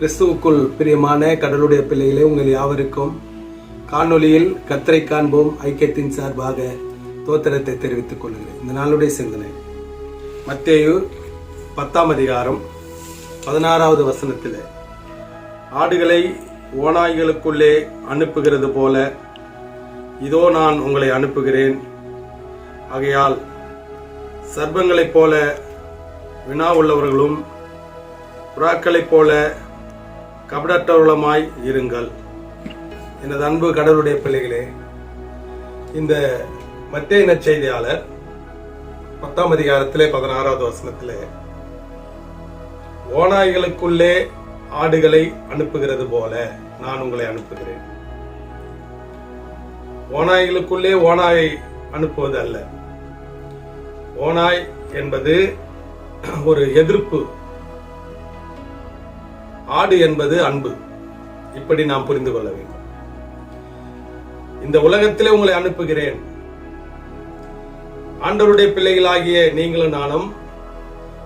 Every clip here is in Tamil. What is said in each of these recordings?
கிறிஸ்துவுக்குள் பிரியமான கடலுடைய பிள்ளைகளே உங்கள் யாவருக்கும் காணொலியில் கத்தரை காண்போம் ஐக்கியத்தின் சார்பாக தோத்திரத்தை தெரிவித்துக் கொள்கிறேன். இந்த நாளுடைய சிந்தனை. மத்தேயு பத்தாம் அதிகாரம் பதினாறாவது வசனத்தில் ஆடுகளை ஓநாய்களுக்குள்ளே அனுப்புகிறது போல இதோ நான் உங்களை அனுப்புகிறேன். ஆகையால் சர்ப்பங்களைப் போல வினா உள்ளவர்களும் புறாக்களைப் போல கபடற்றவர்களுமாய் இருங்கள். எனது அன்பு கடவுளுடைய பிள்ளைகளே இந்த மத்திய நற்செய்தியாளர் பத்தாம் அதிகாரத்திலே பதினாறாவது வசனத்திலே ஓநாய்களுக்குள்ளே ஆடுகளை அனுப்புகிறது போல நான் உங்களை அனுப்புகிறேன். ஓநாய்களுக்குள்ளே ஓநாயை அனுப்புவது அல்ல. ஓநாய் என்பது ஒரு எதிர்ப்பு ஆடு என்பது அன்பு. இப்படி நாம் புரிந்து கொள்ள வேண்டும். இந்த உலகத்திலே உங்களை அனுப்புகிறேன். ஆண்டவருடைய பிள்ளைகளாகிய நீங்களும் நானும்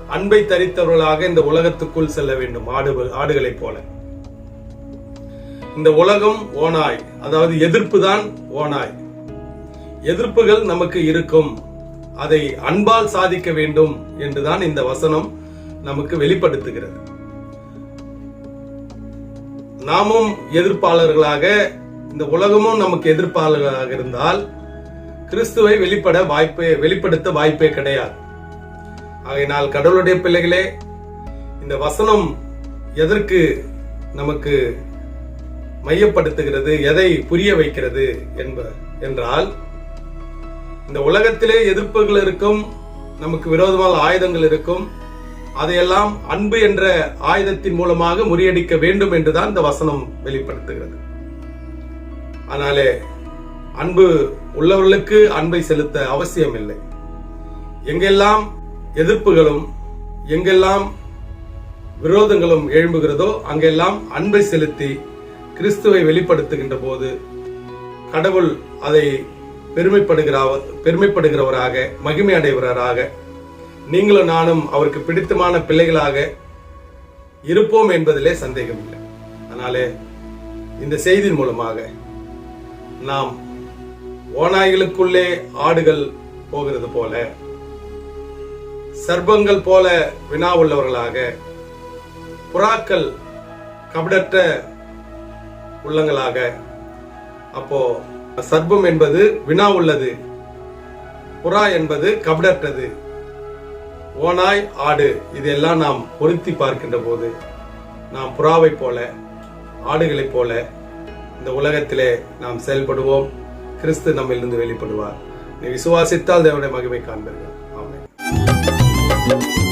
அன்பை தரித்தவர்களாக இந்த உலகத்துக்குள் செல்ல வேண்டும் ஆடு ஆடுகளைப் போல. இந்த உலகம் ஓனாய் அதாவது எதிர்ப்பு தான் ஓனாய் எதிர்ப்புகள் நமக்கு இருக்கும். அதை அன்பால் சாதிக்க வேண்டும் என்றுதான் இந்த வசனம் நமக்கு வெளிப்படுத்துகிறது. நாமும் எதிர்ப்பாளர்களாக இந்த உலகமும் நமக்கு எதிர்ப்பாளர்களாக இருந்தால் கிறிஸ்துவை வெளிப்பட வாய்ப்பே வெளிப்படுத்த வாய்ப்பே கிடையாது. ஆகையினால் கடவுளுடைய பிள்ளைகளே இந்த வசனம் எதற்கு நமக்கு மையப்படுத்துகிறது எதை புரிய வைக்கிறது என்ப என்றால் இந்த உலகத்திலே எதிர்ப்புகள் இருக்கும் நமக்கு விரோதமான ஆயுதங்கள் இருக்கும் அதையெல்லாம் அன்பு என்ற ஆயுதத்தின் மூலமாக முறியடிக்க வேண்டும் என்றுதான் இந்த வசனம் வெளிப்படுத்துகிறது. ஆனாலே அன்பு உள்ளவர்களுக்கு அன்பை செலுத்த அவசியம் இல்லை எங்கெல்லாம் எதிர்ப்புகளும் எங்கெல்லாம் விரோதங்களும் எழும்புகிறதோ அங்கெல்லாம் அன்பை செலுத்தி கிறிஸ்துவை வெளிப்படுத்துகின்ற போது கடவுள் அதை பெருமைப்படுகிற பெருமைப்படுகிறவராக மகிமை அடைவராக நீங்களும் நானும் அவருக்கு பிடித்தமான பிள்ளைகளாக இருப்போம் என்பதிலே சந்தேகம் இல்லை அதனாலே இந்த செய்தியின் மூலமாக நாம் ஓநாய்களுக்குள்ளே ஆடுகள் போகிறது போல சர்ப்பங்கள் போல வினா உள்ளவர்களாக புறாக்கள் கபடற்ற உள்ளங்களாக அப்போ சர்ப்பம் என்பது வினா உள்ளது புறா என்பது கபடற்றது ஓனாய் ஆடு இதெல்லாம் நாம் பொருத்தி பார்க்கின்ற போது நாம் புறாவை போல ஆடுகளைப் போல இந்த உலகத்திலே நாம் செயல்படுவோம். கிறிஸ்து நம்மிலிருந்து வெளிப்படுவார். நீ விசுவாசித்தால் தேவனுடைய மகிமை காண்பீர்கள். ஆமென்.